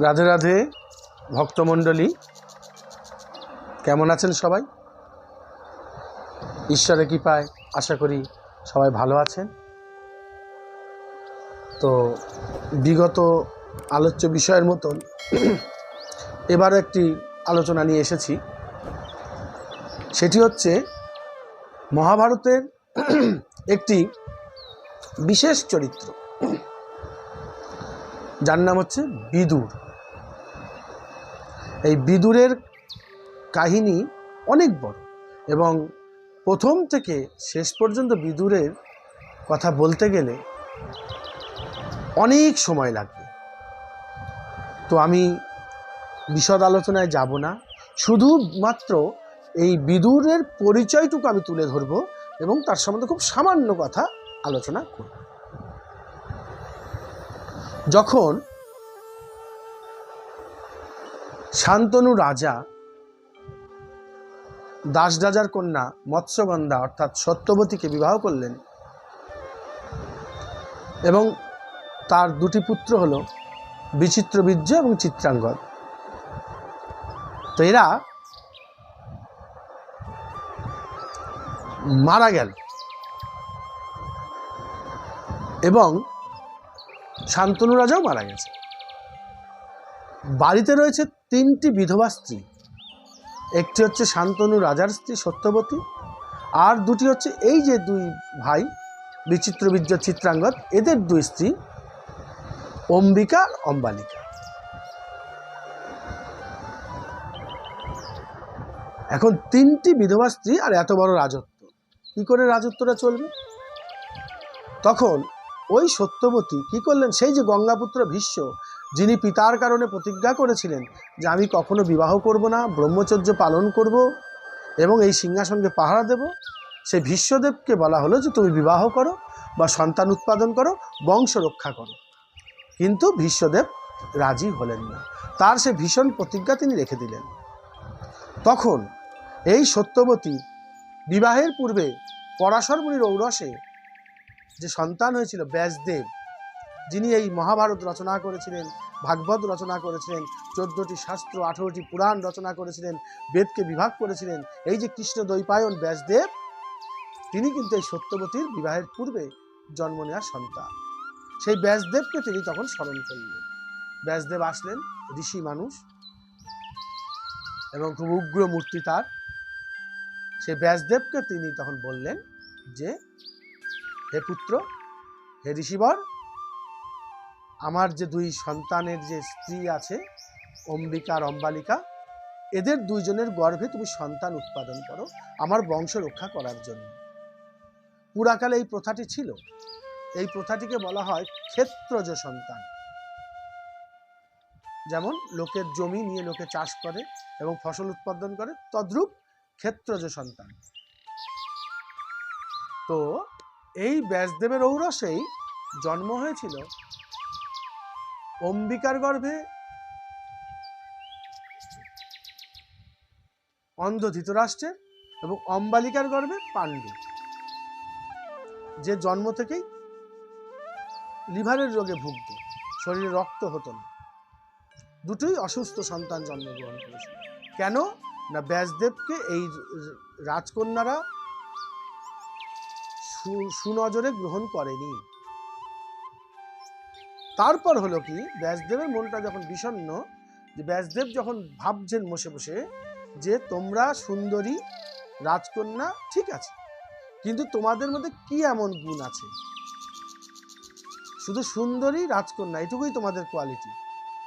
রাধে রাধে, ভক্তমণ্ডলী। কেমন আছেন সবাই? ঈশ্বরের কৃপায় আশা করি সবাই ভালো আছেন। তো বিগত আলোচ্য বিষয়ের মতন এবারও একটি আলোচনা নিয়ে এসেছি। সেটি হচ্ছে মহাভারতের একটি বিশেষ চরিত্র। যার নাম হচ্ছে বিদুর। এই বিদুরের কাহিনী অনেক বড় এবং প্রথম থেকে শেষ পর্যন্ত বিদুরের কথা বলতে গেলে অনেক সময় লাগবে। তো আমি বিশদ আলোচনায় যাব না। শুধুমাত্র এই বিদুরের পরিচয়টুকু আমি তুলে ধরব এবং তার সম্বন্ধে খুব সামান্য কথা আলোচনা করব। যখন শান্তনু রাজা, দাস রাজার কন্যা মৎস্যগন্ধা অর্থাৎ সত্যবতীকে বিবাহ করলেন এবং তার দুটি পুত্র হল বিচিত্রবীর্য এবং চিত্রাঙ্গদ। তো এরা মারা গেল এবং শান্তনু রাজাও মারা গেছে। বাড়িতে রয়েছে তিনটি বিধবা স্ত্রী। একটি হচ্ছে শান্তনু রাজার স্ত্রী, সত্যবতী। আর দুটি হচ্ছে এই যে দুই ভাই বিচিত্রবীর্য চিত্রাঙ্গদ, এদের দুই স্ত্রী, অম্বিকা, অম্বালিকা। এখন তিনটি বিধবা স্ত্রী আর এত বড় রাজত্ব। কি করে রাজত্বটা চলবে? তখন ওই সত্যবতী, কি করলেন? সেই যে গঙ্গাপুত্র ভীষ্ম, যিনি পিতার কারণে প্রতিজ্ঞা করেছিলেন যে আমি কখনো বিবাহ করব না, ব্রহ্মচর্য পালন করব এবং এই সিংহাসনকে পাহারা দেব সেই ভীষ্মদেবকে বলা হলো যে তুমি বিবাহ করো বা সন্তান উৎপাদন করো, বংশ রক্ষা করো। কিন্তু ভীষ্মদেব রাজি হলেন না। তার সে ভীষণ প্রতিজ্ঞা তিনি রেখে দিলেন। তখন এই সত্যবতী বিবাহের পূর্বে পরাশর মুনির ঔরসে যে সন্তান হয়েছিল ব্যাসদেব, যিনি এই মহাভারত রচনা করেছিলেন, ভাগবত রচনা করেছিলেন, চোদ্দটি শাস্ত্র, আঠেরোটি পুরাণ রচনা করেছিলেন, বেদকে বিভাগ করেছিলেন, এই যে কৃষ্ণ দ্বৈপায়ন ব্যাসদেব, তিনি কিন্তু এই সত্যবতীর বিবাহের পূর্বে জন্ম নেওয়ার সন্তান। সেই ব্যাসদেবকে তিনি তখন স্মরণ করলেন। ব্যাসদেব আসলেন, ঋষি মানুষ, এবং খুব উগ্র মূর্তি তার। সেই ব্যাসদেবকে তিনি তখন বললেন যে হে পুত্র, হে ঋষিবর, আমার যে দুই সন্তানের যে স্ত্রী আছে, অম্বিকা আর অম্বালিকা, এদের দুইজনের গর্ভে তুমি সন্তান উৎপাদন করো আমার বংশ রক্ষা করার জন্য। পুরাকালে এই প্রথাটি ছিল। এই প্রথাটিকে বলা হয় ক্ষেত্রজ সন্তান। যেমন লোকের জমি নিয়ে লোকে চাষ করে এবং ফসল উৎপাদন করে, তদ্রূপ ক্ষেত্রজ সন্তান। তো এই ব্যাসদেবের ঔরসেই জন্ম হয়েছিল অম্বিকার গর্ভে অন্ধ ধৃতরাষ্ট্রের এবং অম্বালিকার গর্ভে পাণ্ডু, যে জন্ম থেকেই লিভারের রোগে ভুগত, শরীরে রক্ত হতো না। দুটোই অসুস্থ সন্তান জন্মগ্রহণ করেছিল। কেন? না ব্যাসদেবকে এই রাজকন্যারা সুনজরে গ্রহণ করেনি। তারপর হলো কি, ব্যাসদেবের মনটা যখন বিষণ্ণ, যে ব্যাসদেব যখন ভাবছেন বসে বসে যে তোমরা সুন্দরী, রাজকন্যা, ঠিক আছে, কিন্তু তোমাদের মধ্যে কি এমন গুণ আছে? শুধু সুন্দরী, রাজকন্যা, এটুকুই তোমাদের কোয়ালিটি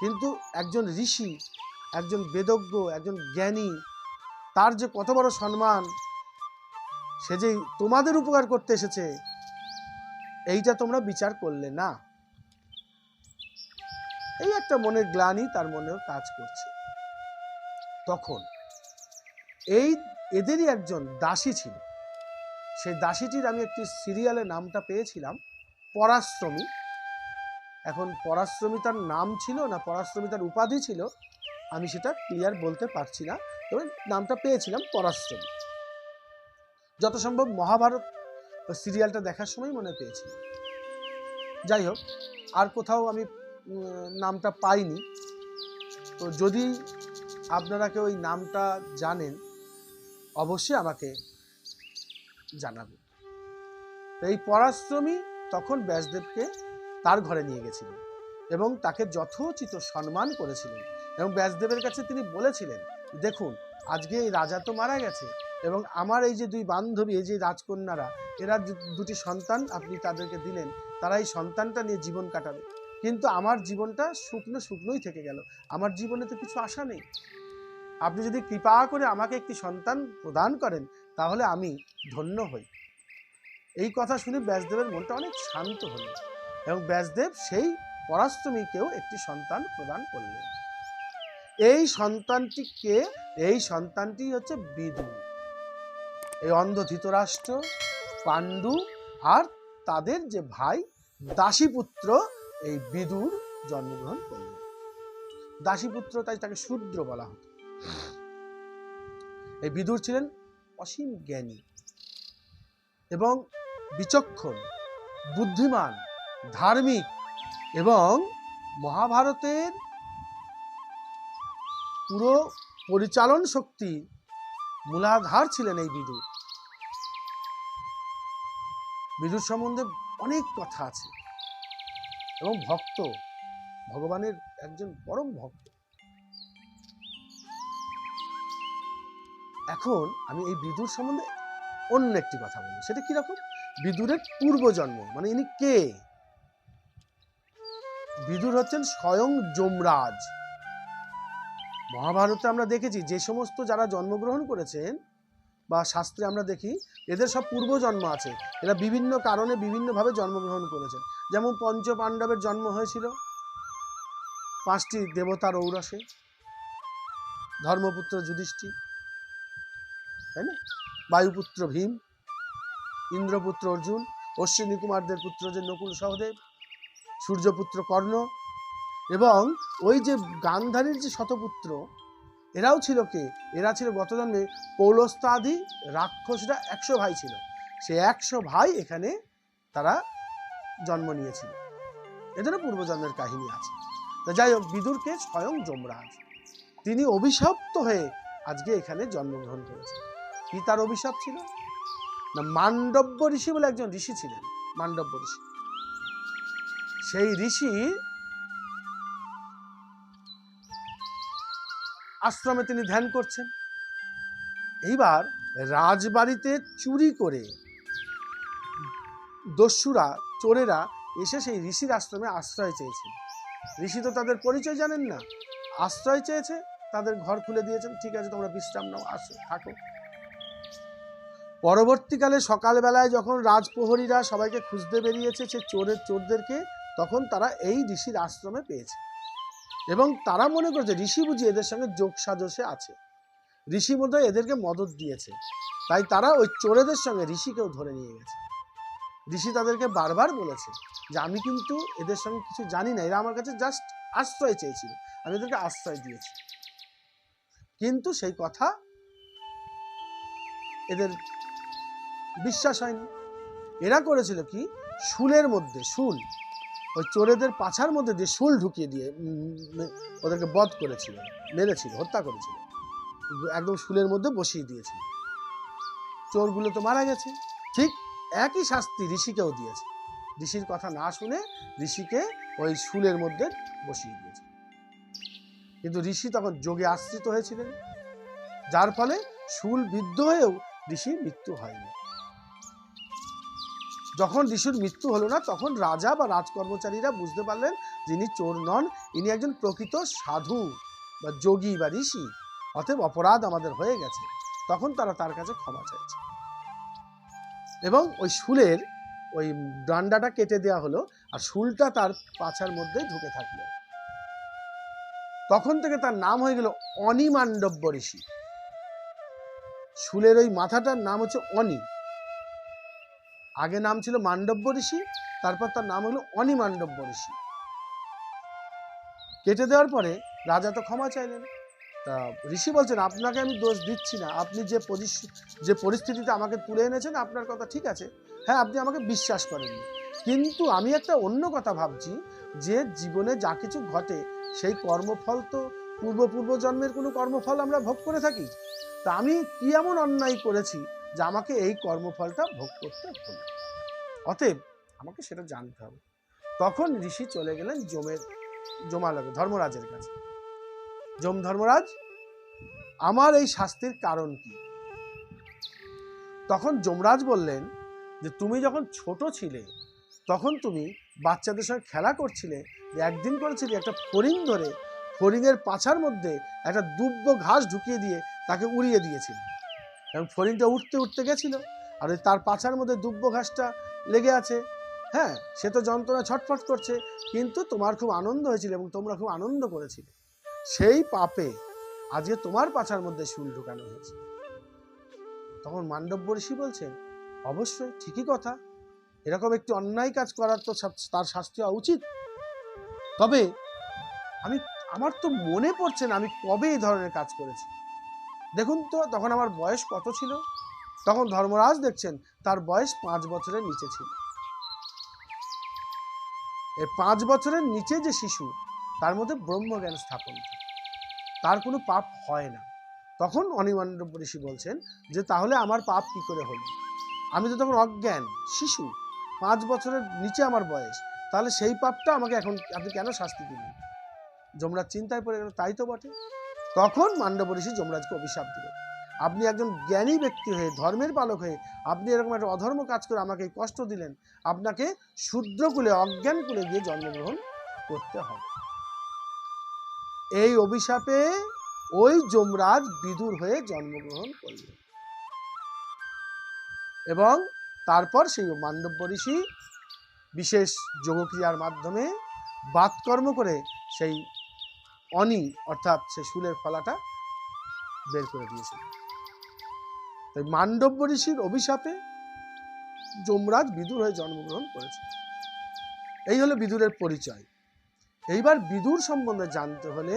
কিন্তু একজন ঋষি, একজন বেদজ্ঞ, একজন জ্ঞানী, তার যে কত বড় সম্মান সে যে তোমাদের উপকার করতে এসেছে, এইটা তোমরা বিচার করলে না। এই একটা মনের গ্লানি তার মনেও কাজ করছে। তখন এই এদেরই একজন দাসী ছিল। সেই দাসীটির আমি একটি সিরিয়ালের নামটা পেয়েছিলাম, পরাশ্রমী। এখন পরাশ্রমী তার নাম ছিল না, পরাশ্রমী তার উপাধি ছিল, আমি সেটা ক্লিয়ার বলতে পারছি না, তবে নামটা পেয়েছিলাম পরাশ্রমী। যত সম্ভব মহাভারত সিরিয়ালটা দেখার সময় মনে পেয়েছি। যাই হোক, আর কোথাও আমি নামটা পাইনি। তো যদি আপনারা কেউ ওই নামটা জানেন, অবশ্যই আমাকে জানাবেন। তো এই পরাশ্রমী তখন ব্যাসদেবকে তার ঘরে নিয়ে গেছিলেন এবং তাকে যথোচিত সম্মান করেছিলেন এবং ব্যাসদেবের কাছে তিনি বলেছিলেন, দেখুন, আজকে এই রাজা তো মারা গেছে এবং আমার এই যে দুই বান্ধবী, এই যে রাজকন্যারা, এরা দুটি সন্তান আপনি তাদেরকে দিলেন, তারা এই সন্তানটা নিয়ে জীবন কাটাবে। কিন্তু আমার জীবনটা শুকনো শুকনোই থেকে গেল। আমার জীবনে তো কিছু আশা নেই। আপনি যদি কৃপা করে আমাকে একটি সন্তান প্রদান করেন, তাহলে আমি ধন্য হই। এই কথা শুনে ব্যাসদেবের মনটা অনেক শান্ত হলো এবং ব্যাসদেব সেই পরাশ্রমীকেও একটি সন্তান প্রদান করলেন। এই সন্তানটিকে এই সন্তানটি হচ্ছে বিদু। এই অন্ধ ধৃতরাষ্ট্র, পাণ্ডু আর তাদের যে ভাই দাসীপুত্র, এই বিদুর জন্মগ্রহণ করলেন। দাসীপুত্র তাই তাকে শূদ্র বলা হতো। এই বিদুর ছিলেন অসীম জ্ঞানী এবং বিচক্ষণ, বুদ্ধিমান, ধার্মিক এবং মহাভারতের পুরো পরিচালন শক্তি মূলাধার ছিলেন এই বিদুর। বিদুর সম্বন্ধে অনেক কথা আছে। এবং ভক্ত, ভগবানের একজন পরম ভক্ত। এখন আমি এই বিদুর সম্বন্ধে অন্য একটি কথা বলি। সেটা কীরকম বিদুরের পূর্বজন্ম মানে ইনি কে? বিদুর হচ্ছেন স্বয়ং যমরাজ। মহাভারতে আমরা দেখেছি যে সমস্ত যারা জন্মগ্রহণ করেছেন বা শাস্ত্রে আমরা দেখি, এদের সব পূর্বজন্ম আছে। এরা বিভিন্ন কারণে বিভিন্নভাবে জন্মগ্রহণ করেছেন যেমন পঞ্চ পাণ্ডবের জন্ম হয়েছিল, পাঁচটি দেবতার ঔরসে ধর্মপুত্র যুধিষ্ঠির, তাই না? বায়ুপুত্র ভীম, ইন্দ্রপুত্র অর্জুন, অশ্বিনী কুমারদের পুত্র যে নকুল সহদেব, সূর্যপুত্র কর্ণ এবং ওই যে গান্ধারীর যে শতপুত্র এরাও ছিল কে? এরা ছিল গত জন্মে পৌলস্তাদি রাক্ষসরা একশো ভাই ছিল। সে একশো ভাই এখানে তারা জন্ম নিয়েছিল। এদেরও পূর্বজন্মের কাহিনী আছে। তা যাই হোক, বিদুরকে স্বয়ং যমরাজ। তিনি অভিশপ্ত হয়ে আজকে এখানে জন্মগ্রহণ করেছেন। কি তার অভিশাপ ছিল? না, মান্ডব্য ঋষি বলে একজন ঋষি ছিলেন, মান্ডব্য ঋষি। সেই ঋষি আশ্রমে তিনি ধ্যান করছেন। এইবার রাজবাড়িতে চুরি করে দস্যুরা, চোরেরা এসে সেই ঋষির আশ্রমে আশ্রয় চেয়েছে ঋষি তো তাদের পরিচয় জানেন না। আশ্রয় চেয়েছে, তাদের ঘর খুলে দিয়েছেন। ঠিক আছে, তোমরা বিশ্রাম নাও, আসো, থাকো। পরবর্তীকালে সকালবেলায় যখন রাজপ্রহরীরা সবাইকে খুঁজতে বেরিয়েছে সে চোরের, চোরদেরকে, তখন তারা এই ঋষির আশ্রমে পেয়েছে। এবং তারা মনে করছে ঋষি বুঝি এদের সঙ্গে যোগ সাজসে আছে। ঋষি বোধ এদেরকে মদত দিয়েছে। তাই তারা ওই চোরেদের সঙ্গে ঋষিকেও ধরে নিয়ে গেছে। ঋষি তাদেরকে বারবার বলেছে যে, আমি কিন্তু এদের সঙ্গে কিছু জানি না। এরা আমার কাছে জাস্ট আশ্রয় চেয়েছিল। আমি এদেরকে আশ্রয় দিয়েছি। কিন্তু সেই কথা এদের বিশ্বাস হয়নি। এরা করেছিল কি? শুলের মধ্যে, শুল। ওই চোরেদের পাছার মধ্যে দিয়ে শুল ঢুকিয়ে দিয়ে ওদেরকে বধ করেছিল, মেরেছিল, হত্যা করেছিল। একদম শুলের মধ্যে বসিয়ে দিয়েছিল। চোরগুলো তো মারা গেছে। ঠিক একই শাস্তি ঋষিকেও দিয়েছে। ঋষির কথা না শুনে ঋষিকে ওই শুলের মধ্যে বসিয়ে দিয়েছে। কিন্তু ঋষি তখন যোগে আশ্রিত হয়েছিলেন। যার ফলে শুল বিদ্ধ হয়েও ঋষির মৃত্যু হয়নি। যখন ঋষির মৃত্যু হলো না, তখন রাজা বা রাজকর্মচারীরা বুঝতে পারলেন যিনি চোর নন, ইনি একজন প্রকৃত সাধু বা যোগী বা ঋষি। অতএব অপরাধ আমাদের হয়ে গেছে। তখন তারা তার কাছে ক্ষমা চাইছে। এবং ওই শুলের ওই ডান্ডাটা কেটে দেওয়া হলো আর শুলটা তার পাছার মধ্যে ঢুকে থাকল। তখন থেকে তার নাম হয়ে গেল অনিমান্ডব্য ঋষি। শুলের ওই মাথাটার নাম হচ্ছে অনি। আগে নাম ছিল মান্ডব্য ঋষি, তারপর তার নাম হলো অনিমান্ডব্য ঋষি। কেটে দেওয়ার পরে রাজা তো ক্ষমা চাইলেন। তা ঋষি বলছেন, আপনাকে আমি দোষ দিচ্ছি না। আপনি যে যে পরিস্থিতিতে আমাকে তুলে এনেছেন, আপনার কথা ঠিক আছে। হ্যাঁ আপনি আমাকে বিশ্বাস করেননি। কিন্তু আমি একটা অন্য কথা ভাবছি, যে জীবনে যা কিছু ঘটে, সেই কর্মফল তো পূর্ব পূর্ব জন্মের কোনো কর্মফল আমরা ভোগ করে থাকি। তা আমি কি এমন অন্যায় করেছি যে আমাকে এই কর্মফলটা ভোগ করতে হলো। অতএব আমাকে সেটা জানতে হবে। তখন ঋষি চলে গেলেন জমের জমালকে ধর্মরাজের কাছে। যম ধর্মরাজ, আমার এই শাস্তির কারণ কি? তখন যমরাজ বললেন যে, তুমি যখন ছোট ছিলে, তখন তুমি বাচ্চাদের সঙ্গে খেলা করছিলে, যে একদিন করেছিলে একটা ফড়িং ধরে, ফড়িংয়ের পাছার মধ্যে একটা দুব্য ঘাস ঢুকিয়ে দিয়ে তাকে উড়িয়ে দিয়েছিলে। এবং ফড়িংটা উঠতে উঠতে গেছিল। আর ওই তার পাছার মধ্যে দুব্য ঘাসটা লেগে আছে। হ্যাঁ সে তো যন্ত্রণা ছটফট করছে, কিন্তু তোমার খুব আনন্দ হয়েছিল এবং তোমরা খুব আনন্দ করেছিলে। সেই পাপে আজকে তোমার পাছার মধ্যে শুল ঢুকানো হয়েছে। তখন মান্ডব্য ঋষি বলছেন, অবশ্যই, ঠিকই কথা। এরকম একটি অন্যায় কাজ করার তো তার শাস্তি হওয়া উচিত। তবে আমি, আমার তো মনে পড়ছে না আমি কবে এই ধরনের কাজ করেছি। দেখুন তো, তখন আমার বয়স কত ছিল? তখন ধর্মরাজ দেখছেন, তার বয়স পাঁচ বছরের নিচে ছিল। এই পাঁচ বছরের নিচে যে শিশু, তার মধ্যে ব্রহ্মজ্ঞান স্থাপন তার কোনো পাপ হয় না। তখন অনিমান্ড ঋষি বলছেন যে, তাহলে আমার পাপ কি করে হলো? আমি তো তখন অজ্ঞান, শিশু। পাঁচ বছরের নিচে আমার বয়স। তাহলে সেই পাপটা আমাকে এখন, আপনি কেন শাস্তি দিলেন? যমরাজ চিন্তায় পড়ে গেল, তাই তো বটে। তখন মান্ডব ঋষি যমরাজকে অভিশাপ দিলেন আপনি একজন জ্ঞানী ব্যক্তি হয়ে, ধর্মের পালক হয়ে, আপনি এরকম একটা অধর্ম কাজ করে আমাকে কষ্ট দিলেন, আপনাকে শূদ্রকুলে অজ্ঞান কুলে গিয়ে জন্মগ্রহণ করতে হবে। এই অভিশাপে ওই যমরাজ বিদুর হয়ে জন্মগ্রহণ করলেন। এবং তারপর সেই মান্ডব্য ঋষি বিশেষ যোগক্রিয়ার মাধ্যমে বাতকর্ম করে সেই অনি অর্থাৎ সে শুলের ফলাটা বের করে দিয়েছিল তাই মান্ডব্য ঋষির অভিশাপে যমরাজ বিদুর হয়ে জন্মগ্রহণ করেছে। এই হলো বিদুরের পরিচয়। এইবার বিদুর সম্বন্ধে জানতে হলে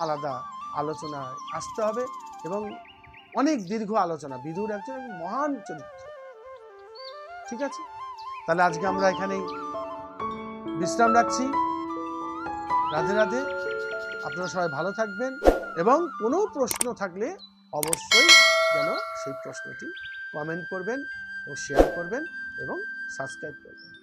আলাদা আলোচনায় আসতে হবে এবং অনেক দীর্ঘ আলোচনা। বিদুর একজন মহান চরিত্র। ঠিক আছে? তাহলে আজকে আমরা এখানেই বিশ্রাম রাখছি। রাধে রাধে। আপনারা সবাই ভালো থাকবেন এবং কোনো প্রশ্ন থাকলে অবশ্যই যেন সেই প্রশ্নটি কমেন্ট করবেন ও শেয়ার করবেন এবং সাবস্ক্রাইব করবেন।